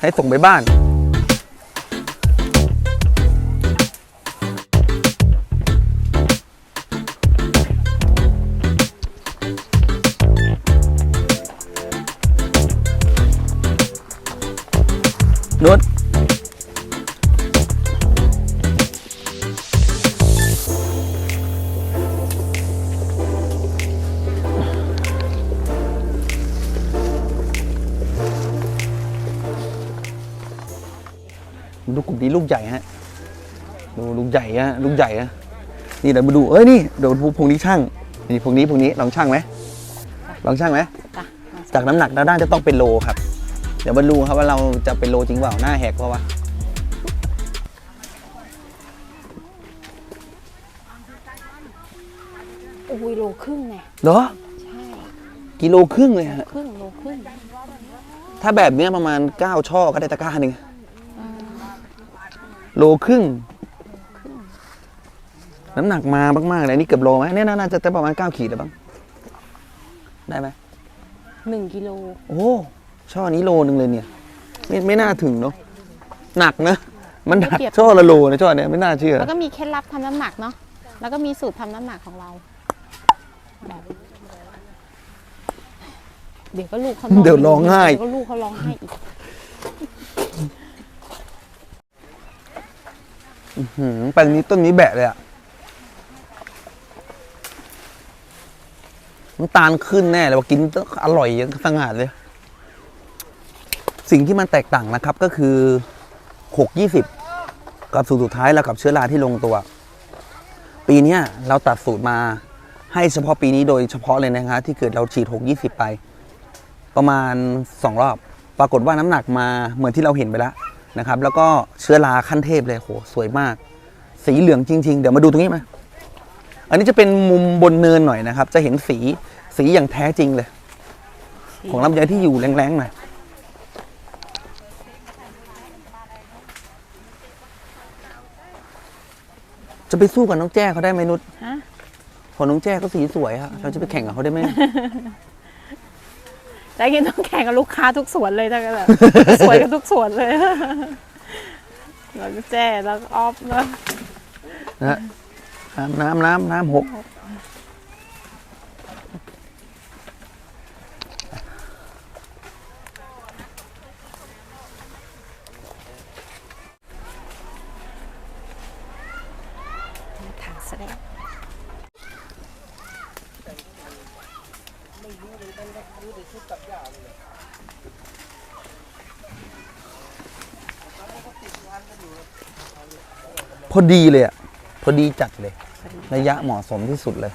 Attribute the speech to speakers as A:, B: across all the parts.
A: ให้ส่งไปบ้าน ใหญ่ฮะนี่เดี๋ยวมาดูเอ้ยนี่เดี๋ยวพวกนี้ช่างนี่พวกนี้พวกนี้ลองช่างไหมลองช่างไหม
B: จ้ะ
A: จากน้ำหนักด้านด้านจะต้องเป็นโลครับ เดี๋ยวมาดูครับว่าเราจะเป็นโลจริงเปล่าหน้าแหกเพราะว่า
B: โอ้ยโลครึ่งไง
A: เหรอ
B: ใช่
A: กิโลครึ่งเลยฮะ
B: ครึ่งโลครึ่ง
A: ถ้าแบบเนี้ยประมาณ9ช่อก็ได้ตะกร้าหนึ่งโลครึ่ง น้ำหนักมามากๆเลยนี่เกือบโลไหมเนี่ยน่าจะประมาณ9ขีดหรือบ้างได้ไหม
B: หนึ่งกิโล
A: โอ้ช่อนี้โลนึงเลยเนี่ย ไม่ไม่น่าถึงเนาะหนักนะ มันหนักช่อละโลนะช่อเนี้ยไม่น่าเชื่อ
B: แล้วก็มีเคล็ดลับทำน้ำหนักเนาะแล้วก็มีสูตรทำน้ำหนักของเราแบบเดี๋ยวก็ลูกเขานน
A: เดี๋ยวร้องไห้
B: เดี๋ยวก็ลูกเขาร้องไห้อีก
A: หืมแปลงนี้ต้นนี้แบะเลยอะ น้ำตาลขึ้นแน่เลยว่ากินต้องอร่อยยังสง่าเลย สิ่งที่มันแตกต่างนะครับก็คือหกยี่สิบกับสูตรสุดท้ายแล้วกับเชื้อราที่ลงตัว ปีนี้เราตัดสูตรมาให้เฉพาะปีนี้โดยเฉพาะเลยนะคะที่เกิดเราฉีดหกยี่สิบไป ประมาณสองรอบ ปรากฏว่าน้ำหนักมาเหมือนที่เราเห็นไปแล้วนะครับ แล้วก็เชื้อราขั้นเทพเลยโหสวยมาก สีเหลืองจริง ๆ เดี๋ยวมาดูตรงนี้ไหมา อันนี้จะเป็นมุมบนเนินหน่อยนะครับ จะเห็นสีสีอย่างแท้จริงเลย ของลำไยที่อยู่แรงๆหน่อยจะไปสู้กับน้องแจ้เขาได้ไหมนุช
B: ฮะ
A: ของน้องแจ้เขาสีสวยอะเราจะไปแข่งกับเขาได้ไหม
B: แต่กินต้องแข่งกับลูกค้าทุกสวนเลยถ้ากันแบบสวยกันทุกสวนเลยแล้วก็แจ้แล้วก็ออฟแล้ว
A: นะฮะ น้ำน้ำน้ำน้ำหก
B: ถังแสดง
A: พอดีเลยอะพอ ดีจัดเลย ระยะเหมาะสมที่สุดเลย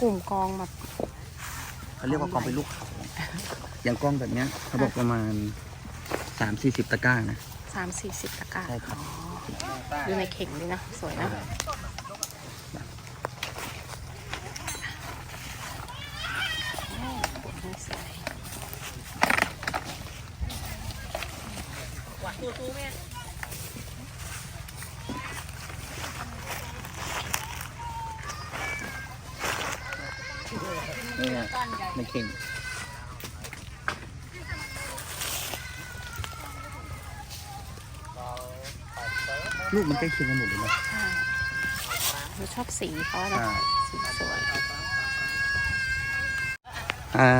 A: ก
B: ลุ่มกองแบบ
A: เขาเรียกว่ากองเป็นลูกเขาอย่างกองแบบเนี้ยเขาบอกประมาณสามสี่สิบตะกร้านะ
B: สามสี่สิบตะกร้า
A: ใช่ครับ
B: ดูในเข่งด้วยนะ สวยนะโอ้ปวดหัวสวย
A: นี่ฮะ ในเข่งลูกมันใกล้เคียงกันหมดเลยนะ
B: ใช่เราชอบสีเขานะ
A: ใช่
B: สีสวย
A: อ่า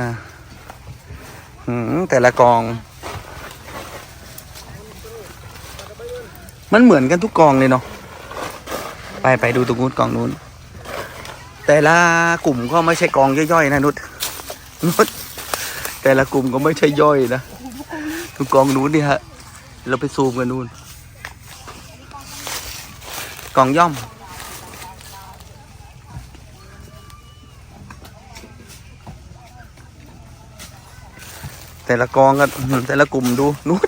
A: อืมแต่ละกอง มันเหมือนกันทุกกองเลยเนาะไปไปดูตรงนู้นกองนู้น แต่ละกลุ่มก็ไม่ใช่กองย่อยๆนะนุช แต่ละกลุ่มก็ไม่ใช่ย่อยนะทุกกองนู้นนี่ฮะ เราไปซูมกันนู้นกองย่อม แต่ละกองก็แต่ละกลุ่มดูนู้น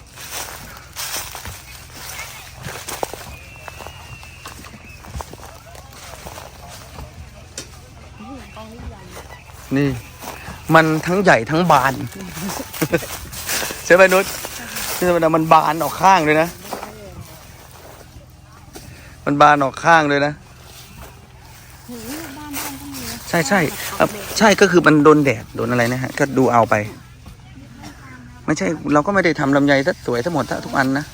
A: นี่ มันทั้งใหญ่ทั้งบาน ใช่ไหมนุชนี่มันมันบานออกข้างเลยนะ มันบานออกข้างเลยนะ
B: หูบ้านบ้านก็มีนะ
A: ใช่ใช่เอ่อใช่ก็คือมันโดนแดดโดนอะไรนะฮะ ก็ดูเอาไป ไม่ใช่เราก็ไม่ได้ทำลำไยซะสวยทั้งหมดทุกอันนะ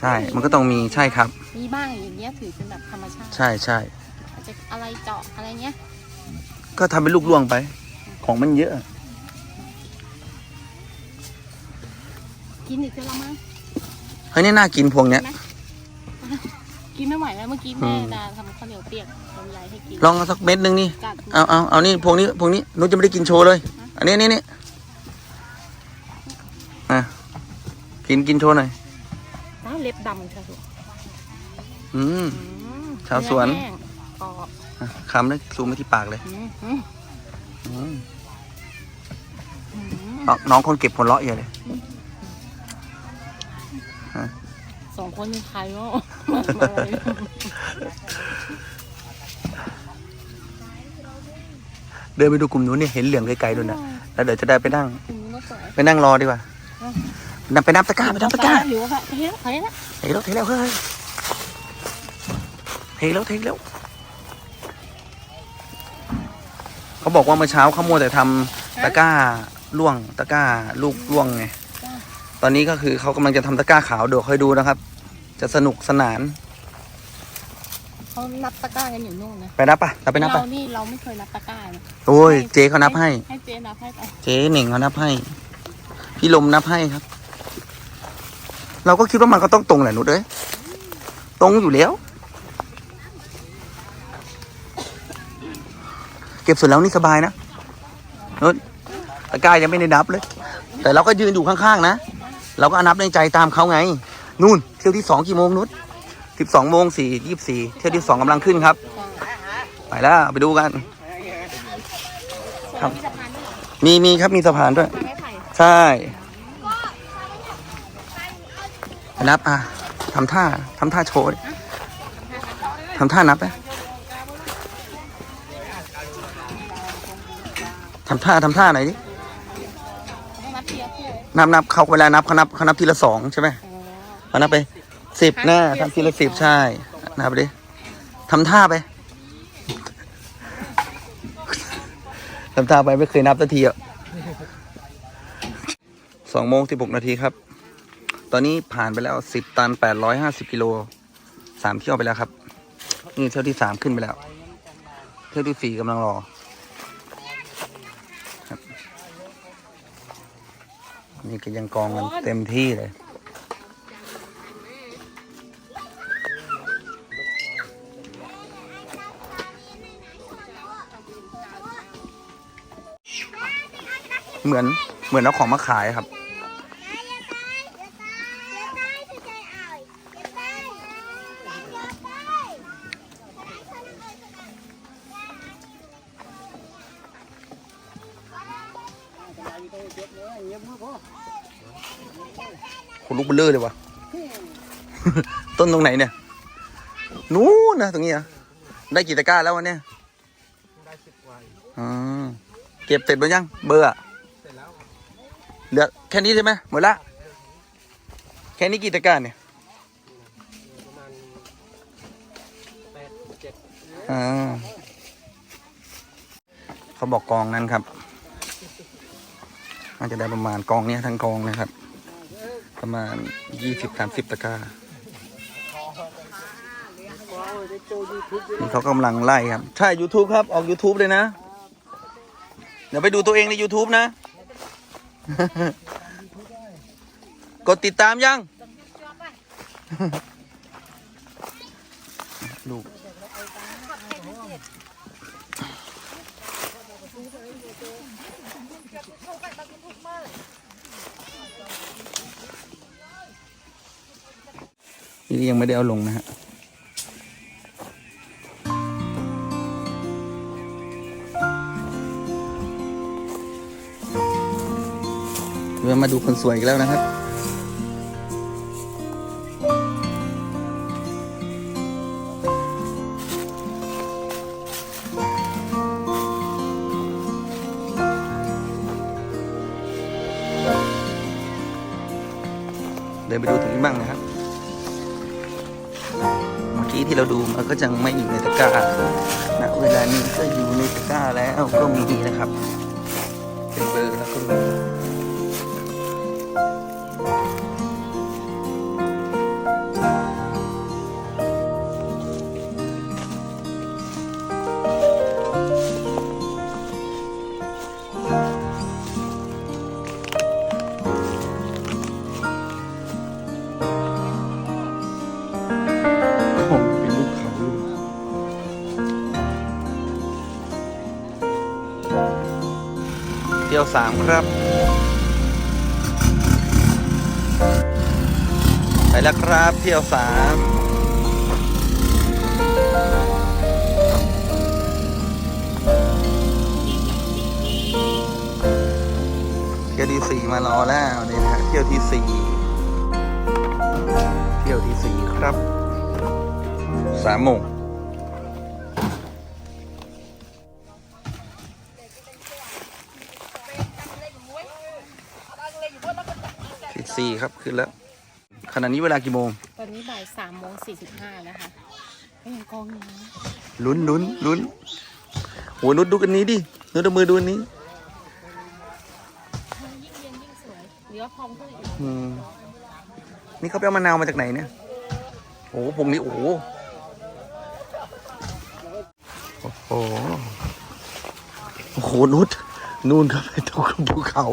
A: ใช่มันก็ต้องมีใช่ครับ
B: มีบ้างอย่างเงี้ยถือเป็นแบบธรรมชาติ
A: ใช่ใช่
B: อาจจะอะไรเจาะอะไรเงี้ย
A: ก็ทำเป็นลูกล่วงไป ของมันเยอะ
B: กินอีกจะละมั้ง
A: เฮ้ยนี่น่ากินพวงเนี้ย
B: กินไม่ไหวแล้วเมื่อกี้
A: อื
B: แม่
A: ม
B: ดาทำข้าวเหนียวเปียกลำไยให้กิน
A: ลองเอาสักเม็ดนึงนี่
B: กัด
A: เอาเอาเอานี่พวงนี้พวงนี้นุชจะไม่ได้กินโชว์เลย อันนี้นี่นี่อะ กินกินโชว์หน่อย
B: อ้าวเล็บดำค่ะลูก
A: อืม
B: อืม
A: ชาวสวน
B: เอแห้งกรอบ
A: อะคำเลยซูมไปที่ปากเลย
B: อืมอืม
A: อืม
B: อืม
A: น้องน้องคนเก็บผลเลาะเยอะเลย
B: สองคนเป็นใครวะมาอะไร
A: เดินไปดูกลุ่มนู้นเนี่ยเห็นเหลืองไกลๆด้วยนะแล้วเดี๋ยวจะได้ไปนั่ง
B: คุณก็สวย
A: ไปนั่งรอดีกว่านับไปนับตะกร้าไปนับตะกร้า
B: อยู่ค่ะเฮ้ยเฮ้ยนะ
A: เทแล้วเทแล้วเฮ้ยเทแล้วเทแล้วเขา บอกว่าเมื่อเช้าเขามัวแต่ทำตะกร้าล่วงตะกร้าลูกล่วงไงตอนนี้ก็คือเขากำลังจะทำตะกร้าขาวเดี๋ยวค่อยดูนะครับ จะสนุกสนาน
B: เขานับตะกร้ากันอยู่นู่นนะ
A: ไปนับปะเราไปนับปะ
B: เรานี่เราไม่เคยนับตะกร้านะ
A: โอ้ยเจ๊เขานับให้
B: ให้เจ๊นับให้ไป
A: เจ๊เหน่งเขานับให้ พี่ลมนับให้ครับ เราก็คิดว่ามันก็ต้องตรงแหละหนุดเอ้ยตรงอยู่แล้ว เก็บเสร็จแล้วนี่สบายนะนุดตะกร้ายังไม่ได้นับเลย แต่เราก็ยืนอยู่ข้างๆนะ เราก็นับในใจตามเขาไง นู่นเที่ยวที่สองกี่โมงนุดสิบสองโมงสี่ยี่สิบสี่เที่ยวที่สองกำลังขึ้นครับ ไปแล้วไปดูกันครับมีมีครับมีสะพานด้วย ใช่นับอะทำท่าทำท่าโชว์ทำท่านับนะ ทำท่าทำท่าไหนอยดิ
B: ต้องนับเทียบคู่
A: นับนับเขาเวลานับเขานับเขานับทีละสองใช่ไหม
B: อ๋อ
A: เขานับไปสิบหน้าทำทีละสิบใช่นับไปดิทำท่าไปทำท่าไปไม่เคยนับสักทีอะสองโมงสิบหกนาทีครับ ตอนนี้ผ่านไปแล้วสิบตันแปดร้อยห้าสิบกิโลสามเที่ยวไปแล้วครับ นี่เที่ยวที่สามขึ้นไปแล้ว เที่ยวที่สี่กำลังรอครับ นี่ก็ยังกองกันเต็มที่เลย เหมือนเหมือนเอาของมาขายครับ คนลุกเบลเลอร์เลยวะต้นตรงไหนเนี่ย นู้นนะตรงนี้เหรอะได้กี่ตะกร้าแล้ววันเนี้ย
C: ได้สิบกว่า
A: อ๋อเก็บเสร็จหรือยัง เบอร์อะ
C: เสร็จแล้ว
A: เหลือแค่นี้ใช่ไหมหมดละ แค่นี้กี่ตะกร้าเนี่ย
C: ประมาณแปดเจ็ด
A: อ่าเขาบอกกองนั้นครับ มันจะได้ประมาณกองเนี้ยทั้งกองนะครับ ประมาณยี่สิบสามสิบตะกร้านี่เขากำลังไล่ครับ ใช่ YouTube ครับ ออก YouTube เลยนะ เดี๋ยวไปดูตัวเองใน YouTube นะ กดติดตามยัง ลูก นี่ยังไม่ได้เอาลงนะฮะเรามาดูคนสวยอีกแล้วนะครับ เดินไปดูตรงบ้างนะครับ ที่เราดูมันก็ยังไม่อยู่ในตะกร้าณเวลานี้ก็อยู่ในตะกร้าแล้วก็มีนะครับ เที่ยวสามครับ ไปแล้วครับเที่ยวสามเที่ยวที่สี่มารอแล้วนี่นะฮะเที่ยวที่สี่เที่ยวที่สี่ครับสามโมง สี่ครับขึ้นแล้วขณะนี้เวลากี่โมง
B: ตอนนี้บ่ายสามโมงสี่สิบห้านะคะก็ยังกองอยู่นะ
A: ลุ้นลุ้นลุ้นโหนุดดูกันนี้ดินุดเอามือดูอันนี้
B: ยิ่งเย็นยิ่งสวยเหลือพองขึ้นอีก
A: อืมนี่เขาไปเอามะนาวมาจากไหนเนี่ยโอ้โหผมนี่โอ้โหโอ้โหโอ้โหนุชนู่นครับไปตรงภูเขา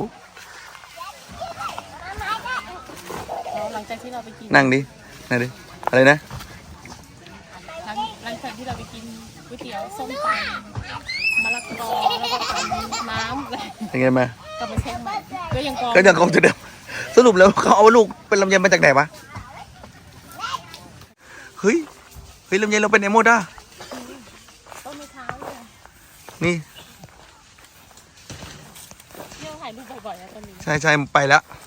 B: แล้วหลังจากที่ เราไปกิน
A: นั่งดินั่งดิอะไรนะ
B: หลังหลังจากที่เราไปกินก๋วยเตี๋ยวส้มตำมะละกอแล้วก็ตำน้ำอะไร
A: เป็นไงมา
B: กลับมาเช็คใหม่ก็ยังกอง
A: ก็ยังคงจะเดิมสรุปแล้วเขาเอาลูกเป็นลำไยมาจากไหนวะเฮ้ยเฮ้ยลำไยเราเป็นไอโมด้า
B: ต้นมะพร้าวเลย
A: นี่
B: เที่ยวถ่ายรูปบ่อยๆนะตอนนี้
A: ใช่ใช่ไปแล้ว
B: ไปซะแล้ว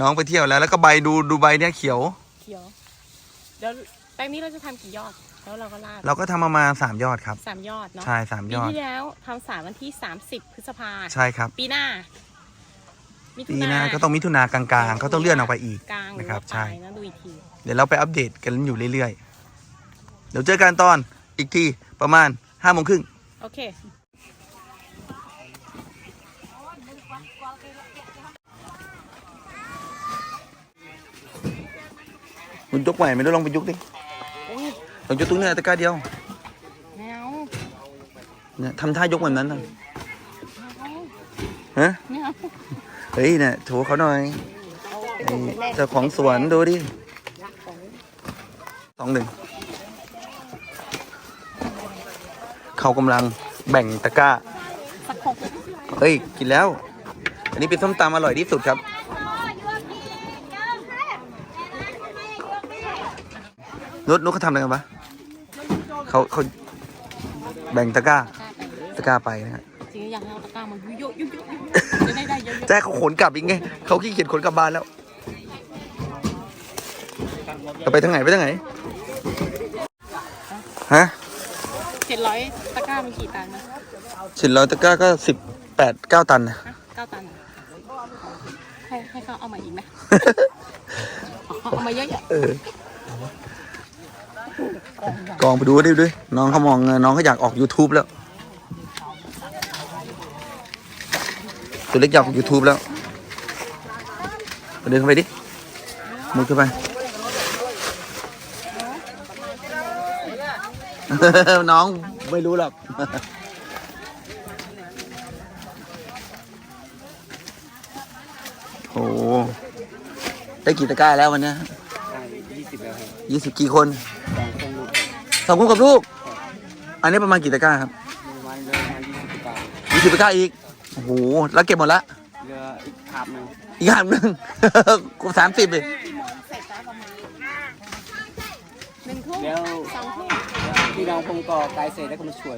A: น้องไปเที่ยวแล้ว แล้วก็ใบดูดูใบเนี่ยเขียว
B: เขียวเดี๋ยวแปลงนี้เราจะทำกี่ยอด แล้วเราก็ลาด
A: เราก็ทำประมาณสามยอดครับ
B: สามยอดเนาะ
A: ใช่สาม
B: ปี
A: ยอด
B: ที่แล้วทำสามวันที่สามสิบพฤษภา
A: ใช่ครับ
B: ปีหน้ามิถุ
A: ปีหน้าก็ต้องมิถุนากลางๆเขาต้องเลื่อนออกไปอีก
B: กลางหรือ
A: นะครับ
B: ว่าป
A: ใช่
B: ลายนะดูอีกที
A: เดี๋ยวเราไปอัปเดตกันอยู่เรื่อยๆ เดี๋ยวเจอกันตอนอีกทีประมาณห้าโมงครึ่ง
B: โอเค
A: คุณยกไหวไหมดูลองไปยกดิ
B: โอ้ย
A: ลองยกตรงเนี้ยตะกร้าเดียว
B: แมว
A: เนี่ยทำท่ายกแบบนั้นน่ะ
B: แมว
A: ฮะ
B: แมว
A: เฮ้ยเนี่ยโชว์เขาหน่อย
B: เอา
A: ไอ้เจ้าของสวนดูดิสองหนึ่งเขากำลังแบ่งตะกร้า
B: สักหก
A: เฮ้ย กินแล้ว อันนี้เป็นส้มตำอร่อยที่สุดครับ นุชนุชเขาทำอะไรกันปะเขาเขาแบ่งตะกร้า ตะกร้าไปนะฮะ
B: จริงๆอยากให้เอาตะกร้ามายุยยุยยุยจะได้ได้เยอะๆ
A: จะให้เขาขนกลับอีกไงเขาขี้เกียจขนกลับบ้านแล้วเราไปทางไหนไปทางไหนฮะ
B: เจ็ดร้อยตะกร้ามีกี่ตันนะ
A: สินร้อยตะกร้าก็สิบแปดเก้าตันนะ
B: ฮะเก้าตันเหรอให้ให้เขาเอามาอีกไหม เอาเอามาเยอะ
A: เออ กองไปดูดิด้วยน้องเขามองน้องเขาอยากออก YouTube แล้ว ตัวเล็กอยากออก YouTube แล้วเดินเข้าไปดิมุดเข้าไปน้องไม่รู้หรอกโอ้โหได้กี่ตะกร้าแล้ววันนี้ยี่
C: สิบแล้ว
A: ยี่สิบกี่คน
C: สองคนลูก
A: สองคนกับลูก อันนี้ประมาณกี่ตะกร้าครับ
C: ประมาณเรือมายี่สิบกว่า
A: ยี่สิบตะกร้าอีก โอ้โห แล้วเก็บหมดละ
C: เรืออีกขาบหนึ่ง
A: อีกหางหนึ่ง กูสามสิบเลย
B: ๆหนึ่งทุ่ม
C: เดี๋ยว
B: สองทุ่ม
C: พี่น้องผมก็ไกลเสร็จแล้วก็มาช่วย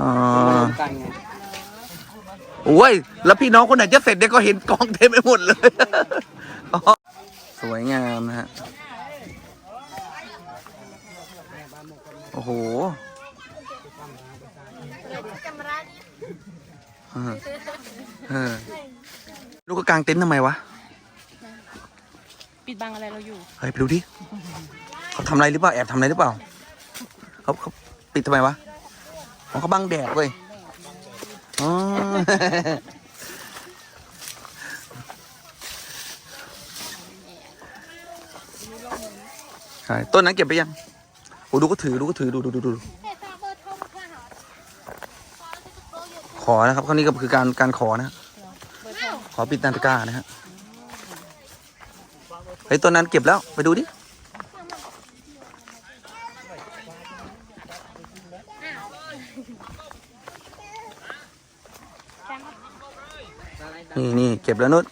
A: อ๋อ
C: รวมกันไง
A: โอ้ย แล้วพี่น้องคนไหนจะเสร็จเนี่ยก็เห็นกองเต็มไปหมดเลยอ๋อสวยงามนะฮะ อ้โหเออเออลูกก็กางเต็นท์ทำไมวะ
B: ปิดบังอะไรเราอยู่
A: เฮ้ย ไปดูดิ เขาทำอะไรหรือเปล่า แอบทำอะไรหรือเปล่า เขาเขาปิดทำไมวะอ๋อเขาบังแดดเว้ยอ๋อใช่ต้นนั้นเก็บไปยัง โอ้ดูก็ถือดูก็ถือดูดูดูดูขอนะครับข้อนี้ก็คือการการขอนะขอปิดนาฬิกานะฮะเฮ้ยต้นนั้นเก็บแล้วไปดูดินี่นี่เก็บแล้วนุช